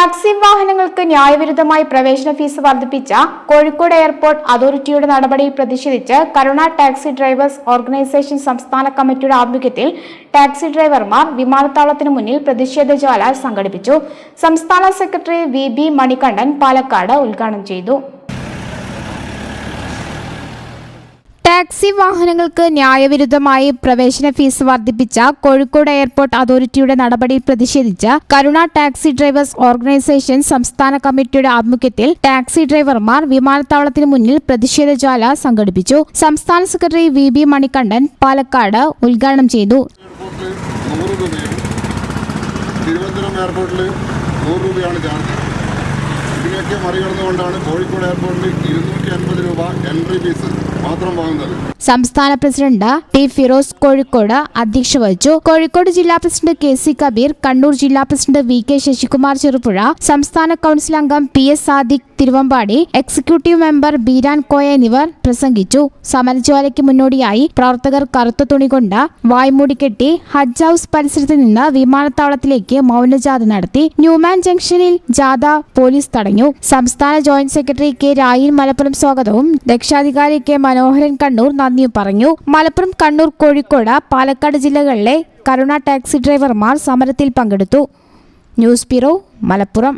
Taxi വാഹനങ്ങൾക്ക് ന്യായവിരുദ്ധമായി പ്രവേശന fees വർദ്ധിപ്പിച്ച കോഴിക്കോട് എയർപോർട്ട് അതോറിറ്റിയുടെ നടപടിയിൽ പ്രതിഷേധിച്ച് കരുണ ടാക്സി ഡ്രൈവേഴ്സ് ഓർഗനൈസേഷൻ സംസ്ഥാന കമ്മിറ്റിയുടെ ആഭിമുഖ്യത്തിൽ ടാക്സി ഡ്രൈവർമാർ വിമാനത്താവളത്തിന് മുന്നിൽ പ്രതിഷേധ ജ്വാല സംഘടിപ്പിച്ചു. സംസ്ഥാന secretary V B Manikandan Palakkad ഉദ്ഘാടനം ചെയ്തു. ടാക്സി വാഹനങ്ങൾക്ക് ന്യായവിരുദ്ധമായി പ്രവേശന ഫീസ് വർദ്ധിപ്പിച്ച കോഴിക്കോട് എയർപോർട്ട് അതോറിറ്റിയുടെ നടപടിയിൽ പ്രതിഷേധിച്ച കരുണ ടാക്സി ഡ്രൈവേഴ്സ് ഓർഗനൈസേഷൻ സംസ്ഥാന കമ്മിറ്റിയുടെ ആഭിമുഖ്യത്തിൽ ടാക്സി ഡ്രൈവർമാർ വിമാനത്താവളത്തിന് മുന്നിൽ പ്രതിഷേധ ജ്വാല സംഘടിപ്പിച്ചു. സംസ്ഥാന secretary V B Manikandan Palakkad ഉദ്ഘാടനം ചെയ്തു. തിരുവനന്തപുരം എയർപോർട്ടിൽ നൂറ് രൂപയാണ് ചാർജ്. ഇതിനെയൊക്കെ മറികടന്നുകൊണ്ടാണ് കോഴിക്കോട് എയർപോർട്ടിൽ ഇരുന്നൂറ്റി അൻപത് രൂപ എൻട്രി ഫീസ് മാത്രം വാങ്ങുന്നത്. സംസ്ഥാന പ്രസിഡന്റ് ടി ഫിറോസ് കോഴിക്കോട് അധ്യക്ഷ വഹിച്ചു. കോഴിക്കോട് ജില്ലാ president K C Kabeer Kannur ജില്ലാ president V K Sasikumar Cherupuzha സംസ്ഥാന കൌൺസിൽ അംഗം P S Sadiq Thiruvambady executive member Beeran Koya എന്നിവർ പ്രസംഗിച്ചു. സമരജ്വാലയ്ക്ക് മുന്നോടിയായി പ്രവർത്തകർ കറുത്ത തുണി കൊണ്ട് കെട്ടി ഹജ്ജ് ഹൌസ് പരിസരത്ത് നിന്ന് വിമാനത്താവളത്തിലേക്ക് മൗനജാഥ നടത്തി. ന്യൂമാൻ ജംഗ്ഷനിൽ ജാഥ പോലീസ് തടഞ്ഞു സംസ്ഥാന joint secretary K Rayan Malappuram സ്വാഗതവും. രക്ഷാധികാരി കെ മനോഹരൻ കണ്ണൂർ നന്ദിയും പറഞ്ഞു. മലപ്പുറം കണ്ണൂർ കോഴിക്കോട് പാലക്കാട് ജില്ലകളിലെ കരുണ ടാക്സി ഡ്രൈവർമാർ സമരത്തിൽ പങ്കെടുത്തു. News bureau Malappuram.